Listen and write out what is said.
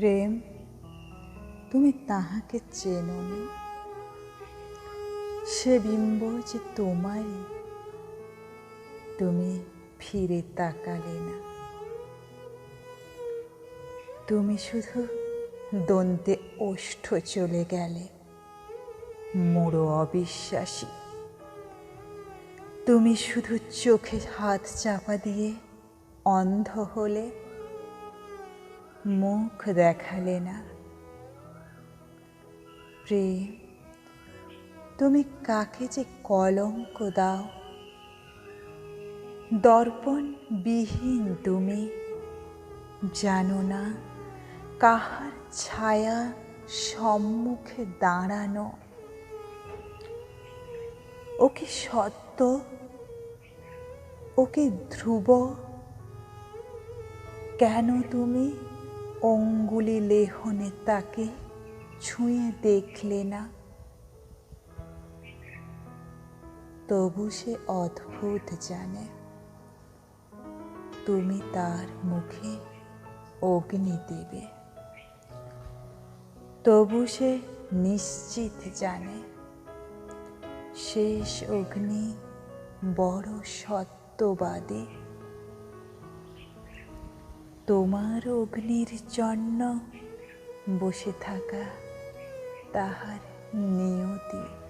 প্রেম, তুমি তাহাকে চেননি সে বিম্ব যে তোমারই, তুমি ফিরে তাকালে না। তুমি শুধু দন্তে ওষ্ঠ চলে গেলে মোড়ো অবিশ্বাসী। তুমি শুধু চোখে হাত চাপা দিয়ে অন্ধ হলে মুখ দেখালে না। প্রেম, তুমি কাকে যে কলঙ্ক দাও? দর্পণ বিহীন তুমি, জানো না কাহার ছায়া সম্মুখে দাঁড়ানো। ও কি সত্য ও কি ধ্রুব, কেন তুমি অঙ্গুলি লেহনে তাকে ছুঁয়ে দেখলে না। তবু সে অদ্ভুত জানে, তুমি তার মুখে অগ্নি দেবে। তবু সে নিশ্চিত জানে, শেষ অগ্নি বড় সত্যবাদী। তোমার অগ্নির জন্য বসে থাকা তাহার নিয়তি।